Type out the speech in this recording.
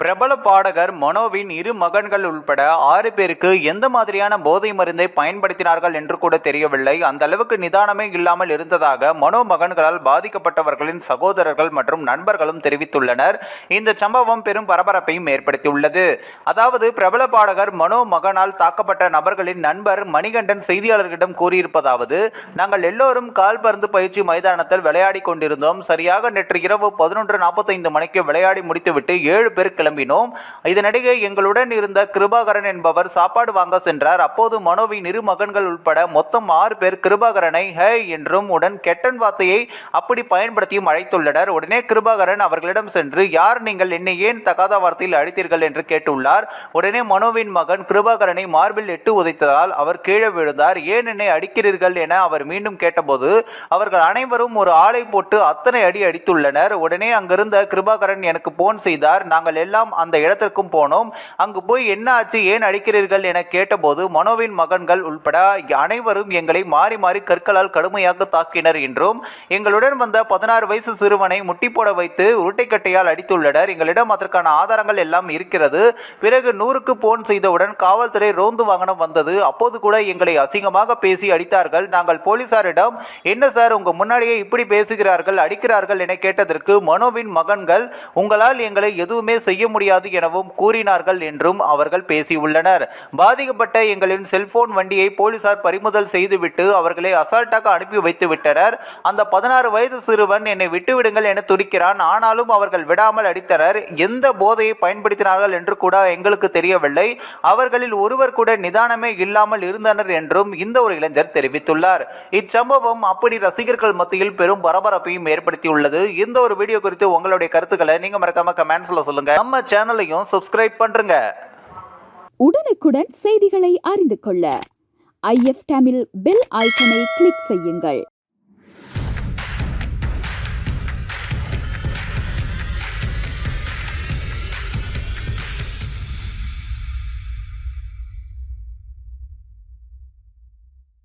பிரபல பாடகர் மனோவின் இரு மகன்கள் உள்பட ஆறு பேருக்கு எந்த மாதிரியான போதை மருந்தை பயன்படுத்தினார்கள் என்று கூட தெரியவில்லை. அந்த அளவுக்கு நிதானமே இல்லாமல் இருந்ததாக மனோ மகன்களால் பாதிக்கப்பட்டவர்களின் சகோதரர்கள் மற்றும் நண்பர்களும் தெரிவித்துள்ளனர். இந்த சம்பவம் பெரும் பரபரப்பையும் ஏற்படுத்தியுள்ளது. அதாவது பிரபல பாடகர் மனோ மகனால் தாக்கப்பட்ட நபர்களின் நண்பர் மணிகண்டன் செய்தியாளர்களிடம் கூறியிருப்பதாவது நாங்கள் எல்லோரும் கால்பந்து பயிற்சி மைதானத்தில் விளையாடி கொண்டிருந்தோம். சரியாக நேற்று இரவு பதினொன்று நாற்பத்தைந்து மணிக்கு விளையாடி முடித்துவிட்டு ஏழு பேர் கிளம்பினோம். இதனிடையே எங்களுடன் இருந்த கிருபாகரன் என்பவர் சாப்பாடு வாங்க சென்றார். அப்போது மனோவின் இரு மகன்கள் உட்பட மொத்தம் ஆறு பேர் கிருபாகரனை ஹே என்றும் உடன் கெட்டன் வார்த்தையை அப்படி பயன்படுத்தியும் அழைத்துள்ளனர். உடனே கிருபாகரன் அவர்களிடம் சென்று யார் நீங்கள்? என்னை ஏன் தகாத வார்த்தையில் அழைத்தீர்கள்? என்று கேட்டுள்ளார். உடனே மனோவின் மகன் கிருபாகரனை மார்பில் எட்டு உதைத்ததால் அவர் கீழே விழுந்தார். ஏன் என்னை அடிக்கிறீர்கள்? என அவர் மீண்டும் கேட்டபோது அவர்கள் அனைவரும் ஒரு ஆளை போட்டு அத்தனை அடி அடித்துள்ளனர். உடனே அங்கிருந்த கிருபாகரன் எனக்கு போன் செய்தார். நாங்கள் எல்லாம் அந்த இடத்திற்கும் போனோம். அங்கு போய் என்ன ஆச்சு ஏன் அடிக்கிறீர்கள் என கேட்டபோது மனோவின் மகன்கள் உள்பட அனைவரும் எங்களை மாறி மாறி கற்களால் கடுமையாக தாக்கினர் என்றும் எங்களுடன் வந்த பதினாறு வயசு சிறுவனை முட்டி போட வைத்து உருட்டைக்கட்டையால் அடித்துள்ளனர். எங்களிடம் அதற்கான ஆதாரங்கள் எல்லாம் இருக்கிறது. பிறகு நூறுக்கு போன் செய்தவுடன் காவல்துறை ரோந்து வாகனம் வந்தது. அப்போது கூட எங்களை அசிங்கமாக பேசி அடித்தார்கள். நாங்கள் போலீசாரிடம் என்ன சார் உங்க முன்னாடியே இப்படி பேசுகிறார்கள் அடிக்கிறார்கள் என கேட்டதற்கு மனோவின் மகன்கள் உங்களால் எங்களை எதுவுமே செய்ய முடியாது எனவும் கூறினார்கள் என்றும் அவர்கள் பேசியுள்ளனர். பாதிக்கப்பட்ட எங்களின் செல்போன் வண்டியை போலீசார் பறிமுதல் செய்துவிட்டு அவர்களை அசால்ட்டாக அனுப்பி வைத்து விட்டனர் அந்த பதினாறு வயது சிறுவன் என்னை விட்டுவிடுங்கள் என துடிக்கிறான். ஆனாலும் அவர்கள் விடாமல் அடித்தனர். எந்த போதையை பயன்படுத்தினார்கள் என்று கூட எங்களுக்கு தெரியவில்லை. அவர்களில் ஒருவர் கூட நிதானமே இல்லாமல் இருந்தனர் என்றும் இந்த ஒரு இளைஞர் தெரிவித்துள்ளார். இச்சம்பவம் அப்படி ரசிகர்கள் மத்தியில் பெரும் பரபரப்பையும் ஏற்படுத்தியுள்ளது. இந்த ஒரு வீடியோ குறித்து உங்களுடைய கருத்துக்களை நீங்க மறக்காம கமெண்ட்ஸ்ல சொல்லுங்க. நம்ம சேனலையும் சப்ஸ்கிரைப் பண்ணுங்க உடனுக்குடன் செய்திகளை அறிந்து கொள்ள. ஐஎஃப் தமிழ் பெல் ஐக்கனை கிளிக் செய்யுங்கள்.